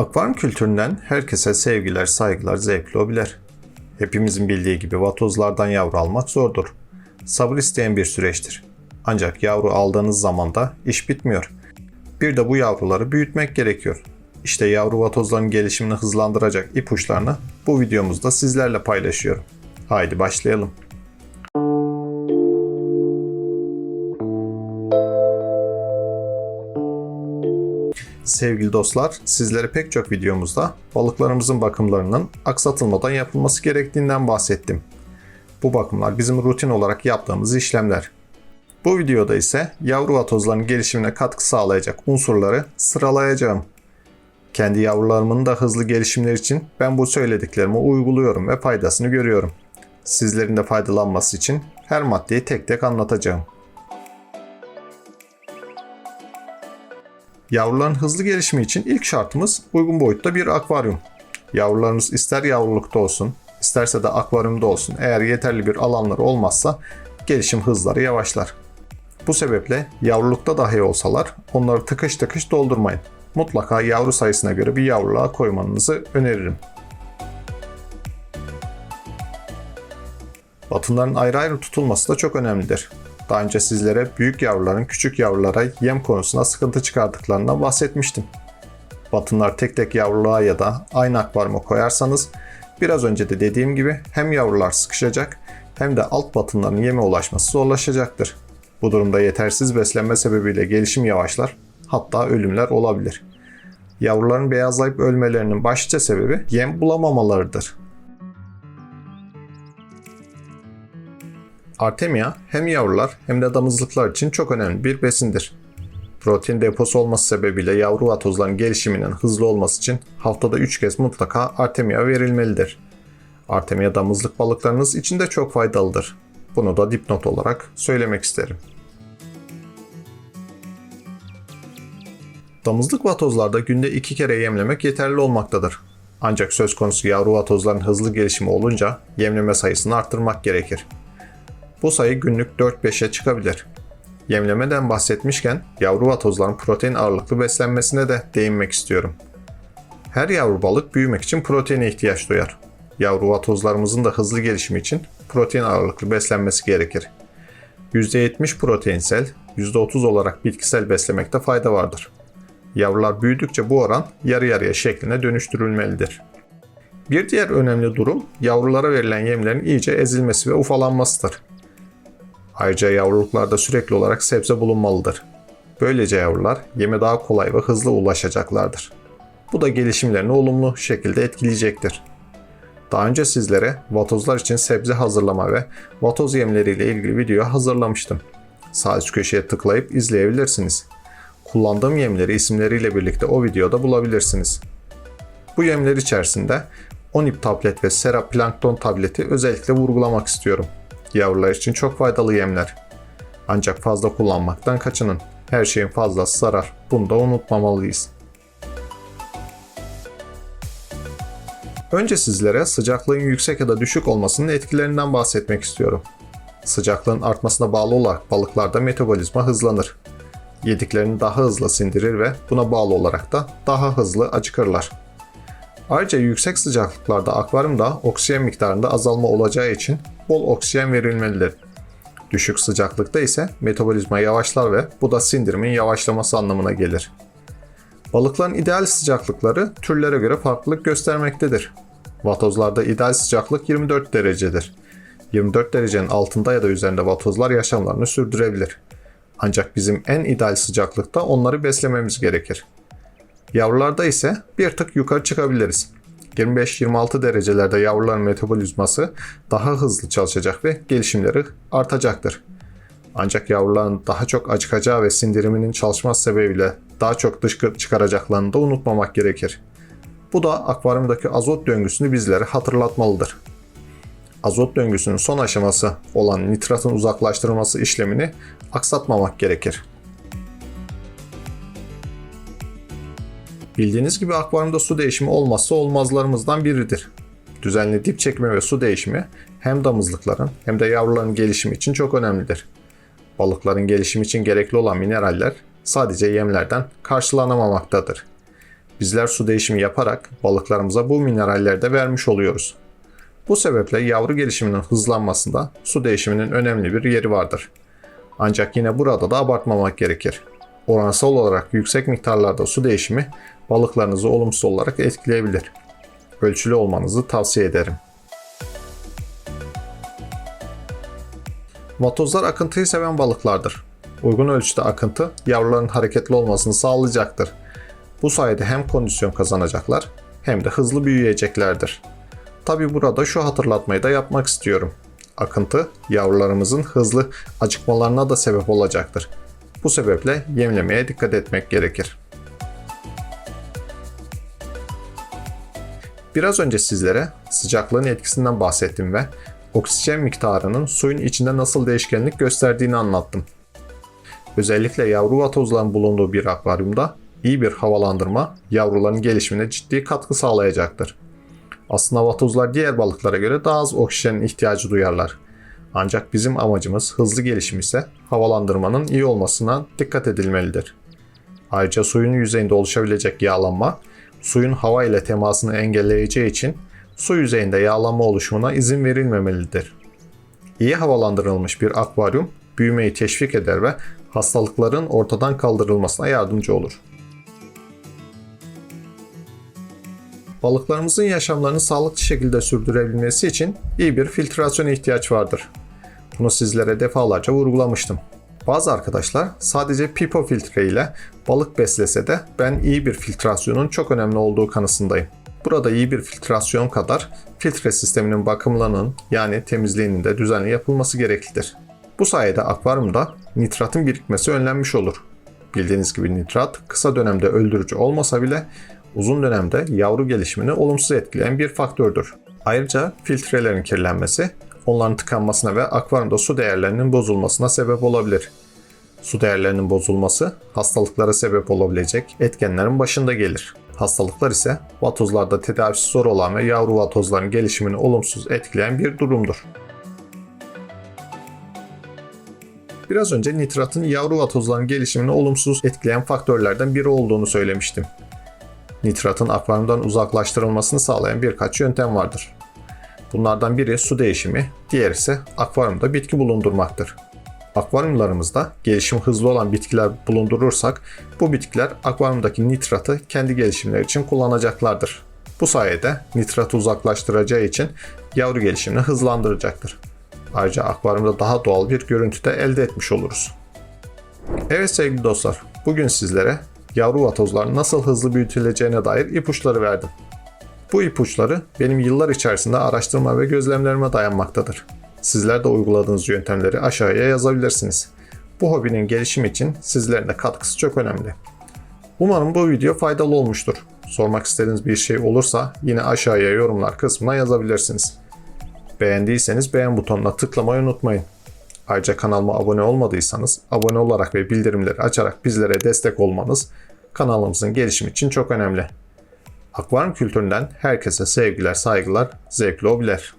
Akvaryum kültüründen herkese sevgiler, saygılar, zevkli hobiler. Hepimizin bildiği gibi vatozlardan yavru almak zordur. Sabır isteyen bir süreçtir. Ancak yavru aldığınız zaman da iş bitmiyor. Bir de bu yavruları büyütmek gerekiyor. İşte yavru vatozların gelişimini hızlandıracak ipuçlarını bu videomuzda sizlerle paylaşıyorum. Haydi başlayalım. Sevgili dostlar, sizlere pek çok videomuzda balıklarımızın bakımlarının aksatılmadan yapılması gerektiğinden bahsettim. Bu bakımlar bizim rutin olarak yaptığımız işlemler. Bu videoda ise yavru vatozların gelişimine katkı sağlayacak unsurları sıralayacağım. Kendi yavrularımın da hızlı gelişimleri için ben bu söylediklerimi uyguluyorum ve faydasını görüyorum. Sizlerin de faydalanması için her maddeyi tek tek anlatacağım. Yavruların hızlı gelişimi için ilk şartımız uygun boyutta bir akvaryum. Yavrularınız ister yavrulukta olsun, isterse de akvaryumda olsun. Eğer yeterli bir alanları olmazsa gelişim hızları yavaşlar. Bu sebeple yavrulukta dahi olsalar onları tıkış tıkış doldurmayın. Mutlaka yavru sayısına göre bir yavruluğa koymanızı öneririm. Batınların ayrı ayrı tutulması da çok önemlidir. Daha önce sizlere büyük yavruların küçük yavrulara yem konusunda sıkıntı çıkardıklarından bahsetmiştim. Batınlar tek tek yavruluğa ya da aynı akvaryuma koyarsanız biraz önce de dediğim gibi hem yavrular sıkışacak hem de alt batınların yeme ulaşması zorlaşacaktır. Bu durumda yetersiz beslenme sebebiyle gelişim yavaşlar, hatta ölümler olabilir. Yavruların beyazlayıp ölmelerinin başlıca sebebi yem bulamamalarıdır. Artemia hem yavrular hem de damızlıklar için çok önemli bir besindir. Protein deposu olması sebebiyle yavru vatozların gelişiminin hızlı olması için haftada 3 kez mutlaka Artemia verilmelidir. Artemia damızlık balıklarınız için de çok faydalıdır. Bunu da dipnot olarak söylemek isterim. Damızlık vatozlarda günde 2 kere yemlemek yeterli olmaktadır. Ancak söz konusu yavru vatozların hızlı gelişimi olunca yemleme sayısını arttırmak gerekir. Bu sayı günlük 4-5'e çıkabilir. Yemlemeden bahsetmişken yavru vatozların protein ağırlıklı beslenmesine de değinmek istiyorum. Her yavru balık büyümek için proteine ihtiyaç duyar. Yavru vatozlarımızın da hızlı gelişimi için protein ağırlıklı beslenmesi gerekir. %70 proteinsel, %30 olarak bitkisel beslemekte fayda vardır. Yavrular büyüdükçe bu oran yarı yarıya şekline dönüştürülmelidir. Bir diğer önemli durum yavrulara verilen yemlerin iyice ezilmesi ve ufalanmasıdır. Ayrıca yavruluklarda sürekli olarak sebze bulunmalıdır. Böylece yavrular yeme daha kolay ve hızlı ulaşacaklardır. Bu da gelişimlerini olumlu şekilde etkileyecektir. Daha önce sizlere vatozlar için sebze hazırlama ve vatoz yemleriyle ilgili video hazırlamıştım. Sağ üst köşeye tıklayıp izleyebilirsiniz. Kullandığım yemleri isimleriyle birlikte o videoda bulabilirsiniz. Bu yemler içerisinde Onip tablet ve Sera Plankton tableti özellikle vurgulamak istiyorum. Yavrular için çok faydalı yemler. Ancak fazla kullanmaktan kaçının. Her şeyin fazlası zarar. Bunu da unutmamalıyız. Önce sizlere sıcaklığın yüksek ya da düşük olmasının etkilerinden bahsetmek istiyorum. Sıcaklığın artmasına bağlı olarak balıklarda metabolizma hızlanır. Yediklerini daha hızlı sindirir ve buna bağlı olarak da daha hızlı acıkırlar. Ayrıca yüksek sıcaklıklarda akvaryumda oksijen miktarında azalma olacağı için bol oksijen verilmelidir. Düşük sıcaklıkta ise metabolizma yavaşlar ve bu da sindirimin yavaşlaması anlamına gelir. Balıkların ideal sıcaklıkları türlere göre farklılık göstermektedir. Vatozlarda ideal sıcaklık 24 derecedir. 24 derecenin altında ya da üzerinde vatozlar yaşamlarını sürdürebilir. Ancak bizim en ideal sıcaklıkta onları beslememiz gerekir. Yavrularda ise bir tık yukarı çıkabiliriz. 25-26 derecelerde yavruların metabolizması daha hızlı çalışacak ve gelişimleri artacaktır. Ancak yavruların daha çok acıkacağı ve sindiriminin çalışması sebebiyle daha çok dışkı çıkaracaklarını da unutmamak gerekir. Bu da akvaryumdaki azot döngüsünü bizlere hatırlatmalıdır. Azot döngüsünün son aşaması olan nitratın uzaklaştırılması işlemini aksatmamak gerekir. Bildiğiniz gibi akvaryumda su değişimi olmazsa olmazlarımızdan biridir. Düzenli dip çekme ve su değişimi hem damızlıkların hem de yavruların gelişimi için çok önemlidir. Balıkların gelişimi için gerekli olan mineraller sadece yemlerden karşılanamamaktadır. Bizler su değişimi yaparak balıklarımıza bu mineraller de vermiş oluyoruz. Bu sebeple yavru gelişiminin hızlanmasında su değişiminin önemli bir yeri vardır. Ancak yine burada da abartmamak gerekir. Oransal olarak yüksek miktarlarda su değişimi balıklarınızı olumsuz olarak etkileyebilir. Ölçülü olmanızı tavsiye ederim. Vatozlar akıntıyı seven balıklardır. Uygun ölçüde akıntı yavruların hareketli olmasını sağlayacaktır. Bu sayede hem kondisyon kazanacaklar hem de hızlı büyüyeceklerdir. Tabi burada şu hatırlatmayı da yapmak istiyorum. Akıntı yavrularımızın hızlı acıkmalarına da sebep olacaktır. Bu sebeple yemlemeye dikkat etmek gerekir. Biraz önce sizlere sıcaklığın etkisinden bahsettim ve oksijen miktarının suyun içinde nasıl değişkenlik gösterdiğini anlattım. Özellikle yavru vatozların bulunduğu bir akvaryumda iyi bir havalandırma yavruların gelişimine ciddi katkı sağlayacaktır. Aslında vatozlar diğer balıklara göre daha az oksijenin ihtiyacı duyarlar. Ancak bizim amacımız hızlı gelişim ise havalandırmanın iyi olmasına dikkat edilmelidir. Ayrıca suyun yüzeyinde oluşabilecek yağlanma, suyun hava ile temasını engelleyeceği için su yüzeyinde yağlanma oluşumuna izin verilmemelidir. İyi havalandırılmış bir akvaryum büyümeyi teşvik eder ve hastalıkların ortadan kaldırılmasına yardımcı olur. Balıklarımızın yaşamlarını sağlıklı şekilde sürdürebilmesi için iyi bir filtrasyona ihtiyaç vardır. Bunu sizlere defalarca vurgulamıştım. Bazı arkadaşlar sadece pipo filtre ile balık beslese de ben iyi bir filtrasyonun çok önemli olduğu kanısındayım. Burada iyi bir filtrasyon kadar filtre sisteminin bakımlarının yani temizliğinin de düzenli yapılması gereklidir. Bu sayede akvaryumda nitratın birikmesi önlenmiş olur. Bildiğiniz gibi nitrat kısa dönemde öldürücü olmasa bile uzun dönemde yavru gelişimini olumsuz etkileyen bir faktördür. Ayrıca filtrelerin kirlenmesi onların tıkanmasına ve akvaryumda su değerlerinin bozulmasına sebep olabilir. Su değerlerinin bozulması hastalıklara sebep olabilecek etkenlerin başında gelir. Hastalıklar ise vatozlarda tedavisi zor olan ve yavru vatozların gelişimini olumsuz etkileyen bir durumdur. Biraz önce nitratın yavru vatozların gelişimini olumsuz etkileyen faktörlerden biri olduğunu söylemiştim. Nitratın akvaryumdan uzaklaştırılmasını sağlayan birkaç yöntem vardır. Bunlardan biri su değişimi, diğer ise akvaryumda bitki bulundurmaktır. Akvaryumlarımızda gelişim hızlı olan bitkiler bulundurursak bu bitkiler akvaryumdaki nitratı kendi gelişimleri için kullanacaklardır. Bu sayede nitratı uzaklaştıracağı için yavru gelişimini hızlandıracaktır. Ayrıca akvaryumda daha doğal bir görüntü de elde etmiş oluruz. Evet sevgili dostlar, bugün sizlere yavru vatozların nasıl hızlı büyütüleceğine dair ipuçları verdim. Bu ipuçları benim yıllar içerisinde araştırma ve gözlemlerime dayanmaktadır. Sizler de uyguladığınız yöntemleri aşağıya yazabilirsiniz. Bu hobinin gelişimi için sizlerin de katkısı çok önemli. Umarım bu video faydalı olmuştur. Sormak istediğiniz bir şey olursa yine aşağıya yorumlar kısmına yazabilirsiniz. Beğendiyseniz beğen butonuna tıklamayı unutmayın. Ayrıca kanalıma abone olmadıysanız abone olarak ve bildirimleri açarak bizlere destek olmanız kanalımızın gelişimi için çok önemli. Akvaryum kültüründen herkese sevgiler, saygılar, zevkli hobiler.